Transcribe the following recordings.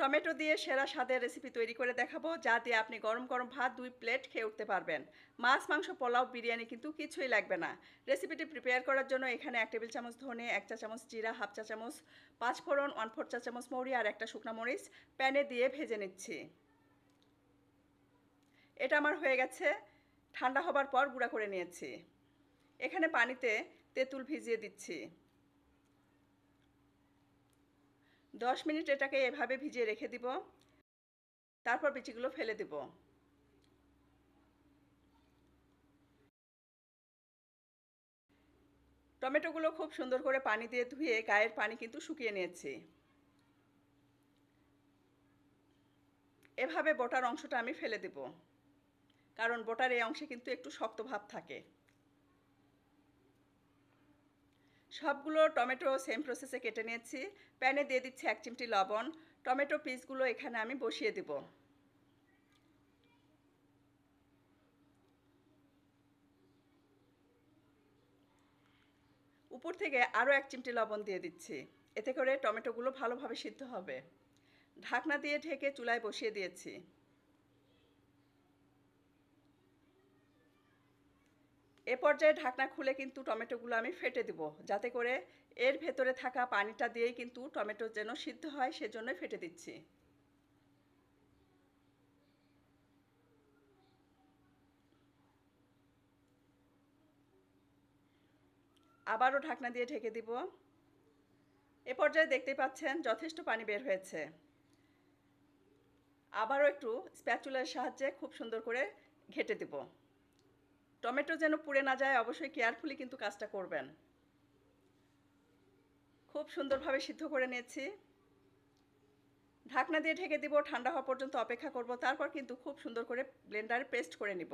Tomato দিয়ে সেরা স্বাদের রেসিপি তৈরি করে দেখাবো, যা দিয়ে আপনি গরম গরম ভাত দুই প্লেট খেয়ে উঠতে পারবেন। মাছ, মাংস, পোলাও, বিরিয়ানি কিন্তু কিছুই লাগবে না। রেসিপিটি প্রিপেয়ার করার জন্য এখানে এক টেবিল চামচ ধনে, এক চা চামচ জিরা, হাফ চা চামচ পাঁচ ফোড়ন ওয়ান ফোর চা চামচ মৌরি আর একটা শুকনো মরিচ প্যানে দিয়ে ভেজে নিচ্ছি। এটা আমার হয়ে গেছে, ঠান্ডা হবার পর গুঁড়া করে নিয়েছি। এখানে পানিতে তেঁতুল ভিজিয়ে দিচ্ছি। দশ মিনিট এটাকে এভাবে ভিজিয়ে রেখে দিব। তারপর বিচিগুলো ফেলে দিব। টমেটোগুলো খুব সুন্দর করে পানি দিয়ে ধুয়ে গায়ের পানি কিন্তু শুকিয়ে নিয়েছি। এভাবে বোটার অংশটা আমি ফেলে দেব। কারণ বোটার এই অংশে কিন্তু একটু শক্ত ভাব থাকে। সবগুলো টমেটো সেম প্রসেসে কেটে নিয়েছি। প্যানে দিয়ে দিচ্ছি এক চিমটি লবণ। টমেটো পিসগুলো এখানে আমি বসিয়ে দিব। উপর থেকে আরও এক চিমটি লবণ দিয়ে দিচ্ছি। এতে করে টমেটোগুলো ভালোভাবে সিদ্ধ হবে। ঢাকনা দিয়ে ঢেকে চুলায় বসিয়ে দিয়েছি। এ পর্যায়ে ঢাকনা খুলে কিন্তু টমেটোগুলো আমি ফেটে দিব। যাতে করে এর ভেতরে থাকা পানিটা দিয়েই কিন্তু টমেটো যেন সিদ্ধ হয়, সেজন্যই ফেটে দিচ্ছি। আবারও ঢাকনা দিয়ে ঢেকে দিব। এ পর্যায়ে দেখতে পাচ্ছেন যথেষ্ট পানি বের হয়েছে। আবারও একটু স্প্যাচুলার সাহায্যে খুব সুন্দর করে ঘেটে দেব। টমেটো যেন পুড়ে না যায়, অবশ্যই কেয়ারফুলি কিন্তু কাজটা করবেন। খুব সুন্দরভাবে সিদ্ধ করে নিয়েছি। ঢাকনা দিয়ে ঢেকে দিব, ঠান্ডা হওয়া পর্যন্ত অপেক্ষা করব, তারপর কিন্তু খুব সুন্দর করে ব্লেন্ডারে পেস্ট করে নিব।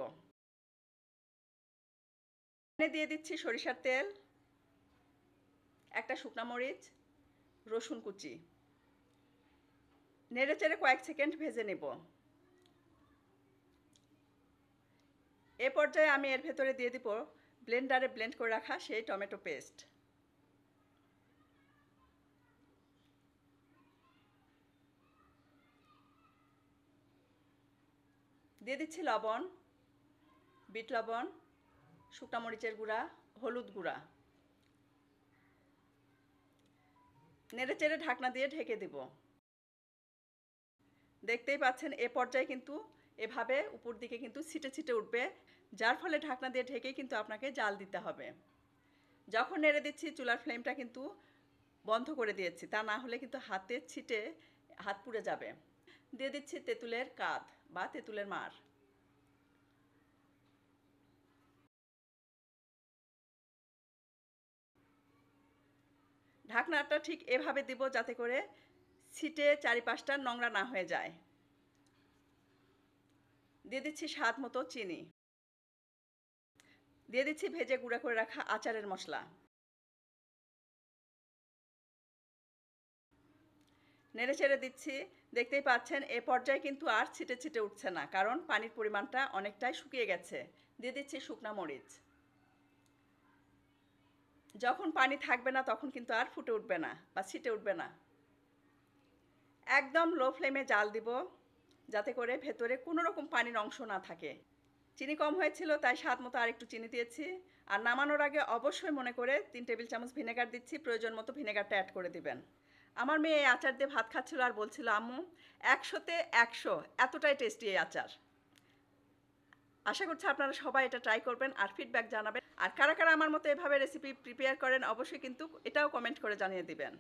দিয়ে দিচ্ছি সরিষার তেল, একটা শুকনা মরিচ, রসুন কুচি। নেড়ে চেড়ে কয়েক সেকেন্ড ভেজে নেব। এ পর্যায়ে আমি এর ভেতরে দিয়ে দিব ব্লেন্ডারে ব্লেন্ড করে রাখা সেই টমেটো পেস্ট। দিয়ে দিচ্ছি লবণ, বিট লবণ, শুকনা মরিচের গুঁড়া, হলুদ গুঁড়া। নেড়ে চেড়ে ঢাকনা দিয়ে ঢেকে দেব। দেখতেই পাচ্ছেন, এ পর্যায়ে কিন্তু এভাবে উপর দিকে কিন্তু ছিটে ছিটে উঠবে, যার ফলে ঢাকনা দিয়ে ঢেকে কিন্তু আপনাকে জাল দিতে হবে। যখন নেড়ে দিচ্ছি, চুলার ফ্লেমটা কিন্তু বন্ধ করে দিয়েছি, তা না হলে কিন্তু হাতে ছিটে হাত পুড়ে যাবে। দিয়ে দিচ্ছি তেঁতুলের কাঁধ বা তেঁতুলের মার। ঢাকনাটা ঠিক এভাবে দিব যাতে করে ছিটে চারিপাশটা নোংরা না হয়ে যায়। দিয়ে দিচ্ছি স্বাদ মতো চিনি। দিয়ে দিচ্ছি ভেজে গুঁড়া করে রাখা আচারের মশলা। নেড়ে চেড়ে দিচ্ছি। দেখতেই পাচ্ছেন, এ পর্যায়ে কিন্তু আর ছিটে ছিটে উঠছে না, কারণ পানির পরিমাণটা অনেকটাই শুকিয়ে গেছে। দিয়ে দিচ্ছি শুকনা মরিচ। যখন পানি থাকবে না, তখন কিন্তু আর ফুটে উঠবে না বা ছিটে উঠবে না। একদম লো ফ্লেমে জাল দিব। যাতে করে ভেতরে কোনো রকম পানির অংশ না থাকে। চিনি কম হয়েছিল, তাই স্বাদ মতো আর একটু চিনি দিয়েছি। আর নামানোর আগে অবশ্যই মনে করে তিন টেবিল চামচ ভিনেগার দিচ্ছি, প্রয়োজন মতো ভিনেগারটা অ্যাড করে দিবেন। আমার মেয়ে এই আচার দিয়ে ভাত খাচ্ছিল আর বলছিল, আম্মু, একশোতে একশো, এতটাই টেস্টি এই আচার। আশা করছি আপনারা সবাই এটা ট্রাই করবেন আর ফিডব্যাক জানাবেন। আর কারা কারা আমার মতো এভাবে রেসিপি প্রিপেয়ার করেন, অবশ্যই কিন্তু এটাও কমেন্ট করে জানিয়ে দিবেন।